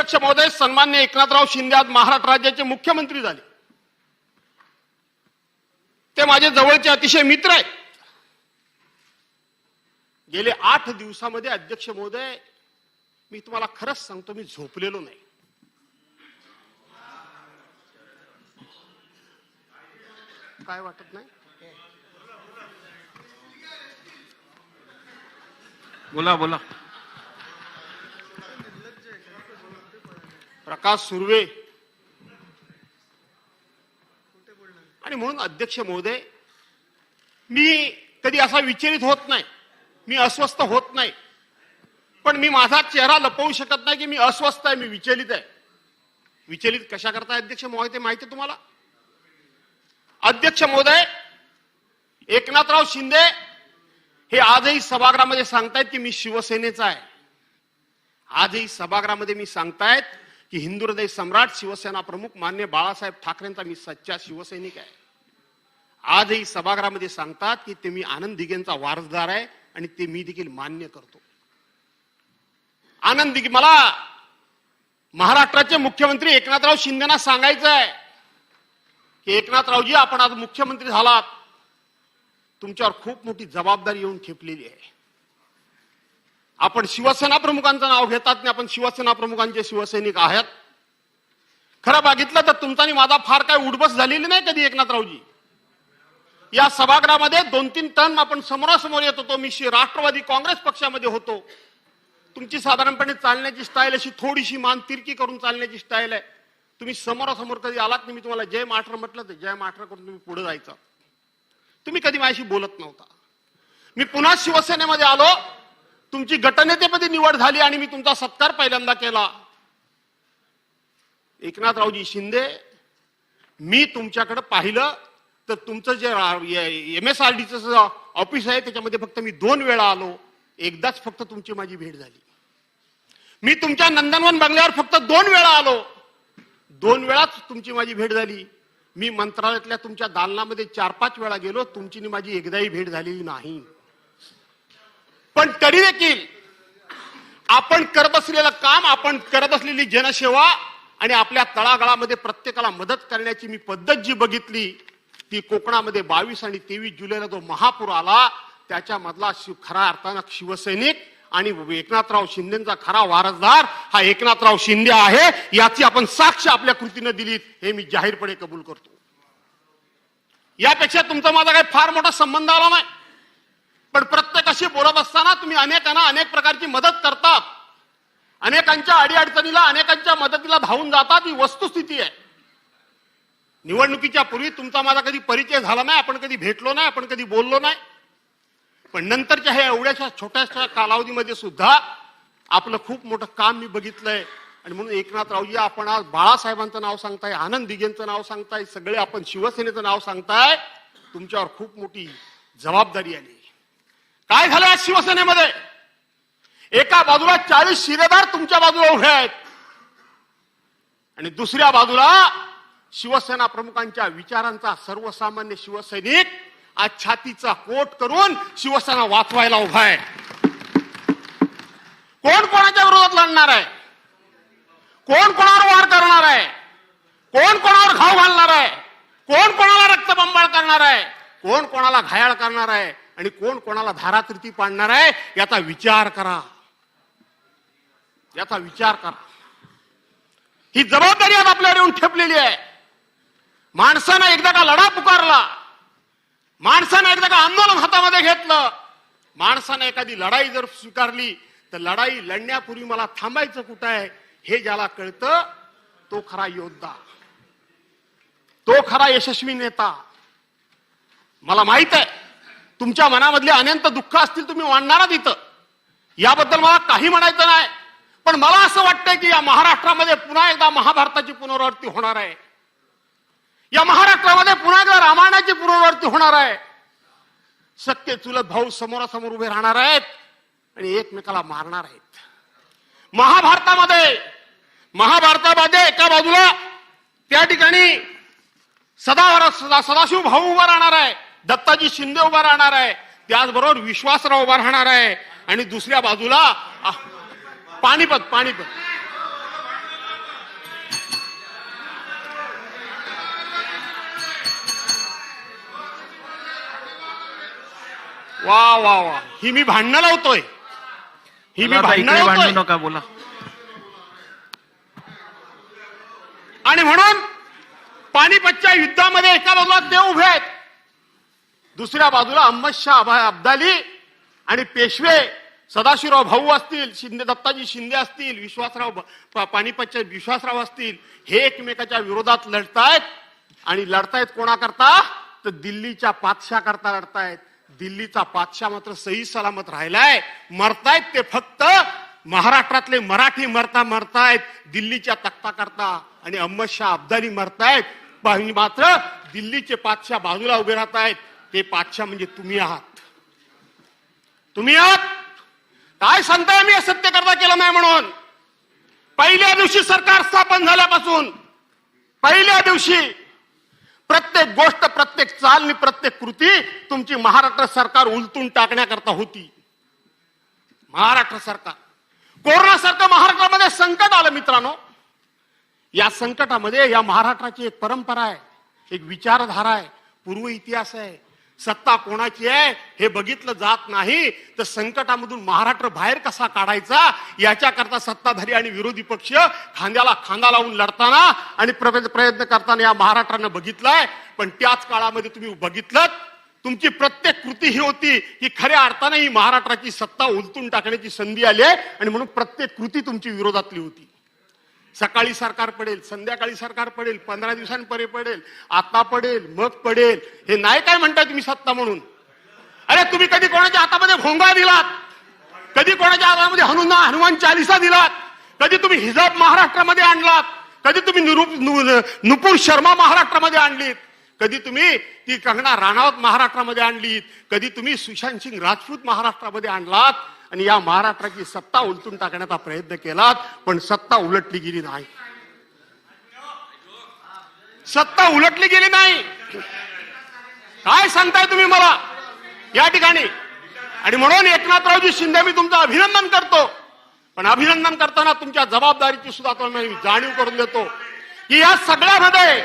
अध्यक्ष महोदय सन्मान्य एकनाथराव शिंदे आज महाराष्ट्र राज्याचे मुख्यमंत्री झाले. ते माझे जवळचे अतिशय मित्र आहेत. गेले आठ दिवसामध्ये अध्यक्ष महोदय मी तुम्हाला खरंच सांगतो मी झोपलेलो नाही. काय वाटत नाही? बोला बोला. प्रकाश सुर्वे. आणि म्हणून अध्यक्ष महोदय मी कधी असा विचलित होत नाही. मी अस्वस्थ होत नाही. पण मी माझा चेहरा लपवू शकत नाही की मी अस्वस्थ आहे मी विचलित आहे. विचलित कशा करता अध्यक्ष महोदय ते माहिती आहे तुम्हाला? अध्यक्ष महोदय एकनाथराव शिंदे हे आजही सभागृहामध्ये सांगतायत की मी शिवसेनेचा आहे. आजही सभागृहामध्ये मी सांगतायत की हिंदू हृदय सम्राट शिवसेना प्रमुख मान्य बाळासाहेब ठाकरेंचा मी सच्चा शिवसैनिक आहे. आजही सभागृहामध्ये सांगतात की ते मी आनंद दिघेंचा वारसदार आहे आणि ते मी देखील मान्य करतो. आनंद दिघे मला महाराष्ट्राचे मुख्यमंत्री एकनाथराव शिंदेना सांगायचं आहे की एकनाथरावजी आपण आज मुख्यमंत्री झालात. तुमच्यावर खूप मोठी जबाबदारी येऊन ठेपलेली आहे. आपण शिवसेना प्रमुखांचं नाव घेतात नाही आपण शिवसेना प्रमुखांचे शिवसैनिक आहात. खरं बघितलं तर तुमचा आणि माझा फार काय उडबस झालेली नाही कधी एकनाथरावजी. या सभागृहामध्ये दोन तीन टन आपण समोरासमोर येत होतो. मी राष्ट्रवादी काँग्रेस पक्षामध्ये होतो. तुमची साधारणपणे चालण्याची स्टाईल अशी थोडीशी मान तिरकी करून चालण्याची स्टाईल आहे. तुम्ही समोरासमोर कधी आलात नाही मी तुम्हाला जय माठर म्हटलं तर जय माठर करून तुम्ही पुढे जायचं. तुम्ही कधी माझ्याशी बोलत नव्हता. मी पुन्हा शिवसेनेमध्ये आलो. तुमची गटनेतेपदी निवड झाली आणि मी तुमचा सत्कार पहिल्यांदा केला. एकनाथरावजी शिंदे मी तुमच्याकडे पाहिलं तर तुमचं जे एम एस आर डीचं ऑफिस आहे त्याच्यामध्ये फक्त मी दोन वेळा आलो. एकदाच फक्त तुमची माझी भेट झाली. मी तुमच्या नंदनवन बंगल्यावर फक्त दोन वेळा आलो. दोन वेळाच तुमची माझी भेट झाली. मी मंत्रालयातल्या तुमच्या दालनामध्ये चार पाच वेळा गेलो. तुमची माझी एकदाही भेट झालेली नाही. पण तरी देखील आपण करत असलेलं काम आपण करत असलेली जनसेवा आणि आपल्या तळागाळामध्ये प्रत्येकाला मदत करण्याची मी पद्धत जी बघितली ती कोकणामध्ये बावीस आणि तेवीस जुलैला जो महापूर आला त्याच्यामधला शिव खरा अर्थानं शिवसैनिक आणि एकनाथराव शिंदेचा खरा वारसदार हा एकनाथराव शिंदे आहे याची आपण साक्ष आपल्या कृतीनं दिली हे मी जाहीरपणे कबूल करतो. यापेक्षा तुमचा माझा काही फार मोठा संबंध आला नाही. पण प्रत्येकाशी बोलत असताना तुम्ही अनेकांना अनेक प्रकारची मदत करतात. अनेकांच्या अडीअडचणीला अनेकांच्या मदतीला धावून जातात ही वस्तुस्थिती आहे. निवडणुकीच्या पूर्वी तुमचा माझा कधी परिचय झाला नाही आपण कधी भेटलो नाही आपण कधी बोललो नाही. पण नंतरच्या ह्या एवढ्याशा छोट्याशा कालावधीमध्ये सुद्धा आपलं खूप मोठं काम मी बघितलंय. आणि म्हणून एकनाथरावजी आपण आज बाळासाहेबांचं नाव सांगताय आनंद दिगेंचं नाव सांगताय सगळे आपण शिवसेनेचं नाव सांगताय. तुमच्यावर खूप मोठी जबाबदारी आली. काय झालं आज शिवसेनेमध्ये? एका बाजूला चाळीस शिरेदार तुमच्या बाजूला उभे आहेत. आणि दुसऱ्या बाजूला शिवसेना प्रमुखांच्या विचारांचा सर्वसामान्य शिवसैनिक आज छातीचा कोट करून शिवसेना वाचवायला उभा आहे. कोण कोणाच्या विरोधात लढणार आहे? कोण कोणावर वार करणार आहे? कोण कोणावर घाव घालणार आहे? कोण कोणाला रक्तबंबाळ करणार आहे? कोण कोणाला घायाळ करणार आहे? आणि कोण कोणाला धारातीर्थी पाडणार आहे याचा विचार करा. याचा विचार करा. ही जबाबदारी आज आपल्यावर येऊन ठेपलेली आहे. माणसानं एकदा का लढा पुकारला माणसानं एकदा का आंदोलन हातामध्ये घेतलं माणसानं एखादी लढाई जर स्वीकारली तर लढाई लढण्यापूर्वी मला थांबायचं कुठं आहे हे ज्याला कळतं तो खरा योद्धा. तो खरा यशस्वी नेता. मला माहीत आहे तुमच्या मनामधले अनंत दुःख असतील तुम्ही मांडणारा तिथं याबद्दल मला काही म्हणायचं नाही. पण मला असं वाटतंय की या महाराष्ट्रामध्ये पुन्हा एकदा महाभारताची पुनरावृत्ती होणार आहे. या महाराष्ट्रामध्ये पुन्हा एकदा रामायणाची पुनरावृत्ती होणार आहे. सत्य चुलत भाऊ समोरासमोर उभे राहणार आहेत आणि एकमेकाला मारणार आहेत. महाभारतामध्ये महाभारतामध्ये एका बाजूला त्या ठिकाणी सदा सदा- सदाशिव भाऊ उभा राहणार आहे. दत्ताजी शिंदे उभा राहणार आहे. त्याचबरोबर विश्वासराव उभा राहणार आहे. आणि दुसऱ्या बाजूला पाणीपत पाणीपत वा वा वा. ही मी भांडण लावतोय. ही मी भांडण लावतोय. नका बोला. आणि म्हणून पाणीपतच्या युद्धामध्ये एका बाजूला देव उभे आहेत. दुसऱ्या बाजूला अहमद शाह अभा- अब्दाली आणि पेशवे सदाशिवराव भाऊ असतील शिंदे दत्ताजी शिंदे असतील विश्वासराव प- पानिपतचे विश्वासराव असतील हे एकमेकाच्या विरोधात लढतायत आणि लढतायत कोणाकरता? तर दिल्लीच्या पातशा करता लढतायत. दिल्लीचा पातशा मात्र सही सलामत राहिलाय. मरतायत ते फक्त. महाराष्ट्रातले मराठी मरता मरतायत. दिल्लीच्या तक्ता करता आणि अहमद शाह अब्दाली मरतायत. मात्र दिल्लीचे पातशा बाजूला उभे राहत आहेत ते पाचशा म्हणजे तुम्ही आहात. तुम्ही आहात? काय सांगताय मी असत्य सत्य करता केलं नाही म्हणून. पहिल्या दिवशी सरकार स्थापन झाल्यापासून पहिल्या दिवशी प्रत्येक गोष्ट प्रत्येक चाल आणि प्रत्येक कृती तुमची महाराष्ट्र सरकार उलटून टाकण्याकरता होती. महाराष्ट्र सरकार. कोरोनासारखं महाराष्ट्रामध्ये संकट आलं मित्रांनो. या संकटामध्ये या महाराष्ट्राची एक परंपरा आहे एक विचारधारा आहे पूर्व इतिहास आहे. सत्ता कोणाची आहे हे बघितलं जात नाही. तर संकटामधून महाराष्ट्र बाहेर कसा काढायचा? याच्याकरता सत्ताधारी आणि विरोधी पक्ष खांद्याला खांदा लावून लढताना आणि प्रयत्न करताना या महाराष्ट्रानं बघितलंय. पण त्याच काळामध्ये तुम्ही बघितलं तुमची प्रत्येक कृती ही होती की खऱ्या अर्थाने ही महाराष्ट्राची सत्ता उलटून टाकण्याची संधी आली आहे आणि म्हणून प्रत्येक कृती तुमची विरोधातली होती. सकाळी सरकार पडेल संध्याकाळी सरकार पडेल पंधरा दिवसांपर्यंत पडेल आता पडेल मग पडेल. हे नाही काय म्हणताय तुम्ही सत्ता म्हणून? अरे तुम्ही कधी कोणाच्या हातामध्ये भोंगा दिलात? कधी कोणाच्या हातामध्ये हनुना हनुमान चालिसा दिलात? कधी तुम्ही हिजाब महाराष्ट्रामध्ये आणलात? कधी तुम्ही निरूप नु- नुपूर शर्मा महाराष्ट्रामध्ये आणलीत? कधी तुम्ही ती कंगना राणावत महाराष्ट्रामध्ये आणलीत? कधी तुम्ही सुशांत सिंग राजपूत महाराष्ट्रामध्ये आणलात? आणि या महाराष्ट्राची सत्ता उलटून टाकण्याचा प्रयत्न केलात पण सत्ता उलटली गेली नाही. सत्ता उलटली गेली नाही. काय सांगताय तुम्ही मला? या ठिकाणी. आणि म्हणून एकनाथरावजी शिंदे मी तुमचं अभिनंदन करतो. पण अभिनंदन करताना तुमच्या जबाबदारीची सुद्धा तुम्ही जाणीव करून देतो. की या सगळ्यामध्ये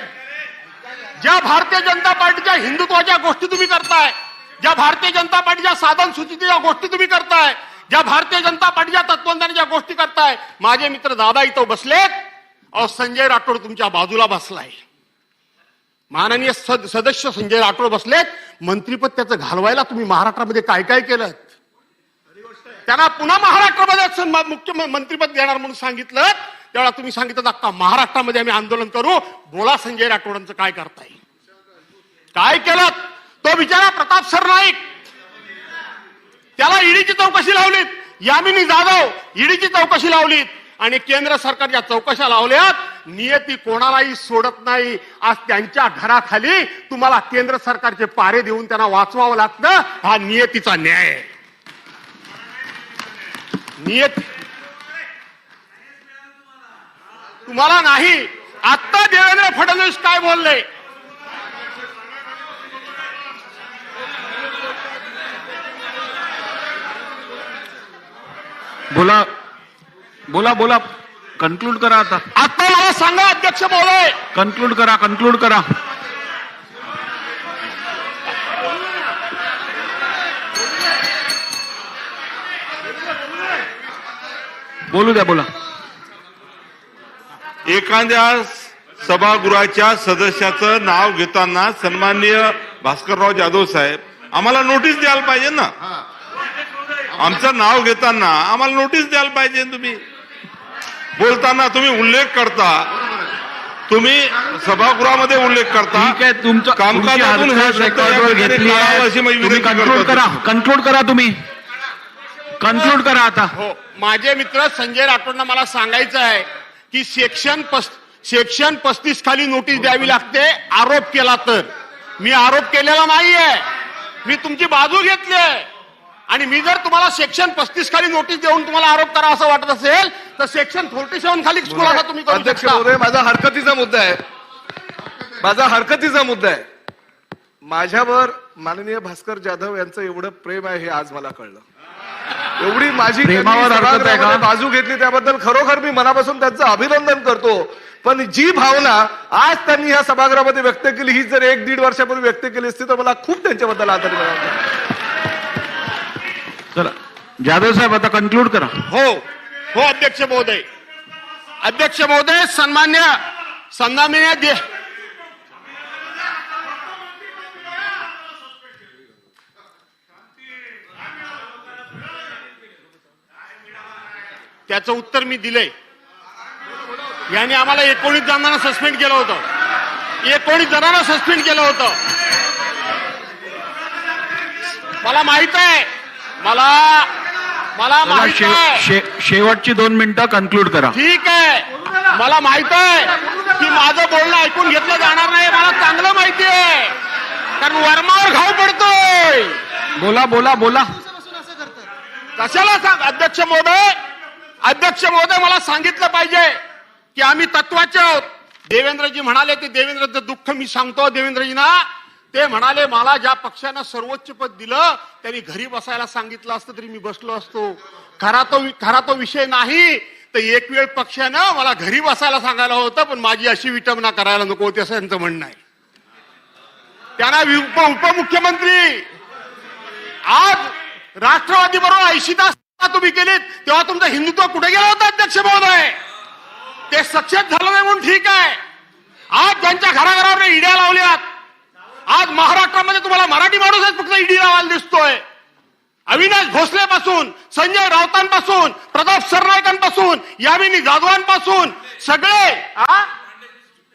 ज्या भारतीय जनता पार्टीच्या हिंदुत्वाच्या गोष्टी तुम्ही करताय ज्या भारतीय जनता पार्टीच्या साधन सूचीच्या गोष्टी तुम्ही करताय ज्या भारतीय जनता पार्टीच्या तत्वज्ञानाच्या गोष्टी करताय माझे मित्र दादा इथं बसलेत. अहो संजय राठोड तुमच्या बाजूला बसलाय. माननीय सद- सदस्य संजय राठोड बसलेत. मंत्रीपद त्याचं घालवायला तुम्ही महाराष्ट्रामध्ये काय काय केलं त्यांना पुन्हा महाराष्ट्रामध्ये मुख्य मंत्रीपद देणार म्हणून सांगितलं. तेव्हा तुम्ही सांगितलं अक्का महाराष्ट्रामध्ये आम्ही आंदोलन करू. बोला संजय राठोडांचं काय करताय. काय केलं तो बिचारा प्रताप सरनाईक. त्याला ईडीची चौकशी लावलीत. यामिनी जाधव ईडीची चौकशी लावलीत. आणि केंद्र सरकारच्या चौकशा लावल्यात. नियती कोणालाही सोडत नाही. आज त्यांच्या घराखाली तुम्हाला केंद्र सरकारचे पारे देऊन त्यांना वाचवावं लागतं. हा नियतीचा न्याय नियती नियत तुम्हाला नाही. आत्ता देवेंद्र फडणवीस काय बोलले? बोला. बोला बोला. कन्क्लूड करा आता. आता मला सांगा अध्यक्ष महोदय. कन्क्लूड करा कन्क्लूड करा. बोलू द्या बोला. एखाद्या सभागृहाच्या सदस्याचं नाव घेताना सन्माननीय भास्करराव जाधव साहेब आम्हाला नोटीस द्यायला पाहिजे ना? आमचं नाव घेताना आम्हाला नोटीस द्यायला पाहिजे तुम्ही. बोलताना तुम्ही उल्लेख करता. तुम्ही सभागृहामध्ये उल्लेख करता. ठीक आहे तुमचं कामकाजातून घेतली करतो. करा. कन्क्लूड करा तुम्ही. कन्क्लूड करा आता. हो माझे मित्र संजय राठोडना मला सांगायचं आहे की सेक्शन पस सेक्शन पस्तीस खाली नोटीस द्यावी लागते. आरोप केला तर. मी आरोप केलेला नाहीये. मी तुमची बाजू घेतली आहे. आणि मी जर तुम्हाला सेक्शन पस्तीस खाली नोटीस देऊन तुम्हाला आरोप करा असं वाटत असेल तर सेक्शन फोर्टी सेव्हन खाली खुलासा तुम्ही करू अध्यक्ष शकता. महोदय माझा हरकतीचा मुद्दा आहे. माझा हरकतीचा मुद्दा आहे. माझ्यावर माननीय भास्कर जाधव यांचं एवढं प्रेम आहे हे आज मला कळलं. एवढी माझी प्रेमावर त्यांनी हरकत आहे का? सभागृहामध्ये बाजू घेतली त्याबद्दल खरोखर मी मनापासून त्यांचं अभिनंदन करतो. पण जी भावना आज त्यांनी ह्या सभागृहामध्ये व्यक्त केली ही जर एक दीड वर्षापूर्वी व्यक्त केली असती तर मला खूप त्यांच्याबद्दल आदर मिळाला. चला जाधव साहेब आता कन्क्लूड करा. हो हो अध्यक्ष महोदय. अध्यक्ष महोदय सन्मान्य सन्मान्य त्याचं उत्तर मी दिलंय. याने आम्हाला एकोणीस जणांना सस्पेंड केलं होतं. एकोणीस जणांना सस्पेंड केलं होतं. मला माहीत आहे मला मला माहीत आहे. शेवटची दोन मिनिटं कन्क्लूड करा. ठीक आहे. मला माहीत आहे की माझं बोलणं ऐकून घेतलं जाणार नाही मला चांगलं माहिती आहे. कारण वर्मावर घाव पडतोय. बोला बोला बोला. कशाला सांग अध्यक्ष महोदय? अध्यक्ष महोदय मला सांगितलं पाहिजे की आम्ही तत्वाचे आहोत. देवेंद्रजी म्हणाले ते देवेंद्रचं दुःख मी सांगतो देवेंद्रजींना. ते म्हणाले मला ज्या पक्षानं सर्वोच्च पद दिलं त्यांनी घरी बसायला सांगितलं असतं तरी मी बसलो असतो. खरा तो खरा तो विषय नाही. तर एक वेळ पक्षानं मला घरी बसायला सांगायला होतं पण माझी अशी विटंबना करायला नको होती असं त्यांचं म्हणणं आहे. त्यांना उप उपमुख्यमंत्री आज राष्ट्रवादी बरोबर ऐंशी तास तुम्ही केलीत तेव्हा तुमचं हिंदुत्व कुठे गेलं होतं अध्यक्ष महोदय? ते सक्सेस झालं नाही म्हणून ठीक आहे. आज ज्यांच्या घराघरावर इड्या लावल्यात आज महाराष्ट्रामध्ये तुम्हाला मराठी माणूसच फक्त ईडी लावायला दिसतोय. अविनाश भोसलेपासून संजय राऊतांपासून प्रताप सरनाईकांपासून यामिनी जाधवांपासून सगळे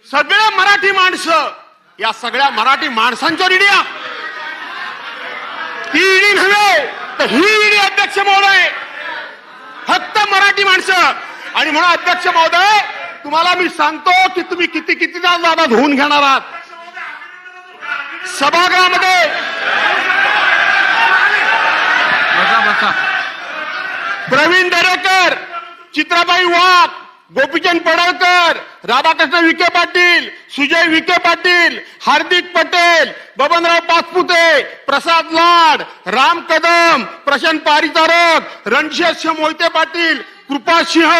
सगळे मराठी माणसं. या सगळ्या मराठी माणसांच्या ईडिया ती ईडी नव्हे तर ही ईडी अध्यक्ष महोदय. फक्त मराठी माणसं. आणि म्हणून अध्यक्ष महोदय तुम्हाला मी सांगतो की तुम्ही किती किती जादा धुवून घेणार आहात. सभागृहामध्ये प्रवीण दरेकर चित्राबाई वाघ गोपीचंद पडळकर राधाकृष्ण विखे पाटील सुजय विखे पाटील हार्दिक पटेल बबनराव पाचपुते प्रसाद लाड राम कदम प्रशांत पारिचारक रणशेष मोहिते पाटील कृपा सिंह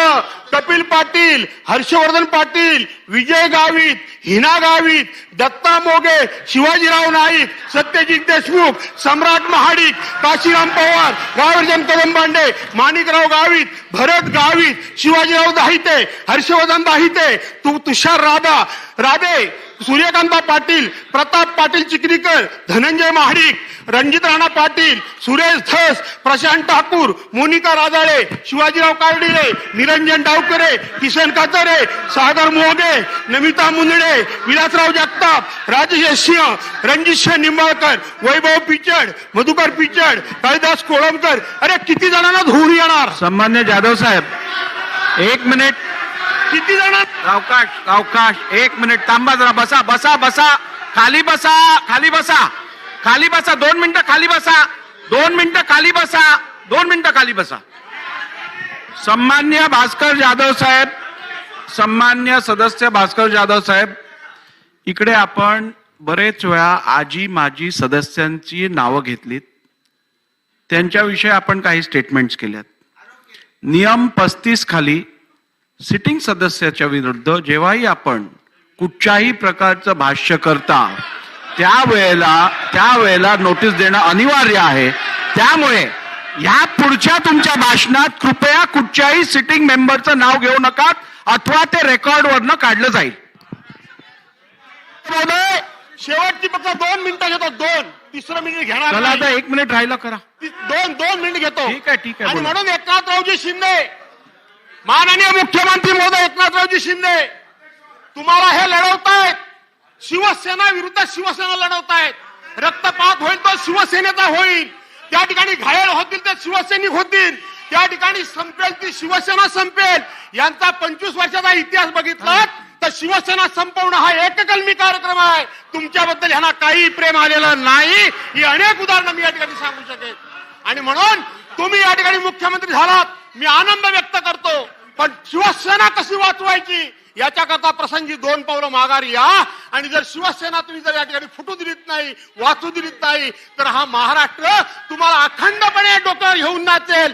कपिल पाटील हर्षवर्धन पाटील विजय गावित हिना गावित दत्ता मोगे शिवाजीराव नाईक सत्यजित देशमुख सम्राट महाडिक काशीराम पवार रावर्जन कदमबांडे माणिकराव गावित भरत गावित शिवाजीराव दाहिते हर्षवर्धन दाहिते तु तुषार राधा राधे सूर्यकांता पाटील प्रताप पाटील चिखलीकर धनंजय महाडिक रणजित राणा पाटील सुरेश धस प्रशांत ठाकूर मोनिका राजाळे शिवाजीराव काळडिले निरंजन डावकरे किसन कातरे सागर मोहगे नमिता मुंदडे विलासराव जगताप राजेश सिंह रणजित सिंह निंबाळकर वैभव पिचड मधुकर पिचड काळीदास कोळंबकर. अरे किती जणांना धुवून येणार? सन्मान्य जाधव साहेब एक मिनिट. किती जण अवकाश अवकाश एक मिनिट थांबा जरा बसा बसा बसा. खाली बसा खाली बसा. खाली बसा दोन मिनिटं खाली बसा. दोन मिनिटं खाली बसा. दोन मिनिटं खाली बसा. सन्मान्य भास्कर जाधव साहेब सन्मान्य सदस्य भास्कर जाधव साहेब इकडे आपण बरेच वेळा आजी माजी सदस्यांची नावं घेतलीत. त्यांच्याविषयी आपण काही स्टेटमेंट्स केल्यात. नियम पस्तीस खाली सिटिंग सदस्याच्या विरुद्ध जेव्हाही आपण कुठच्याही प्रकारचं भाष्य करता त्यावेळेला त्यावेळेला नोटीस देणं अनिवार्य आहे. त्यामुळे ह्या पुढच्या तुमच्या भाषणात कृपया कुठच्याही सिटिंग मेंबरचं नाव घेऊ नका अथवा ते रेकॉर्डवरनं काढलं जाईल. शेवटची फक्त दोन मिनिटं घेतो दोन. तिसरं मिनिट घेणार. आता एक मिनिट राहिला करा. दोन दोन मिनिट घेतो. ठीक आहे, ठीक आहे. म्हणून एकनाथरावजी शिंदे माननीय मुख्यमंत्री महोदय एकनाथरावजी शिंदे तुम्हाला हे लढवतायत. शिवसेना विरुद्ध शिवसेना लढवतायत. रक्तपात होईल तो शिवसेनेचा होईल. त्या ठिकाणी घायल होतील ते शिवसैनिक होतील. त्या ठिकाणी संपेल ती शिवसेना संपेल. यांचा पंचवीस वर्षाचा इतिहास बघितला तर शिवसेना संपवणं हा एककलमी कार्यक्रम आहे. तुमच्याबद्दल ह्यांना काही प्रेम आलेलं नाही. ही अनेक उदाहरणं मी या ठिकाणी सांगू शकेल आणि म्हणून तुम्ही या ठिकाणी मुख्यमंत्री झालात. मी आनंद व्यक्त करतो. पण शिवसेना कशी वाचवायची? याच्याकरता प्रसंगी दोन पावलं माघारी या. आणि जर शिवसेना तुम्ही जर या ठिकाणी फुटू दिलीत नाही वाचू दिलीत नाही तर हा महाराष्ट्र तुम्हाला अखंडपणे डोक्यावर घेऊन नाचेल.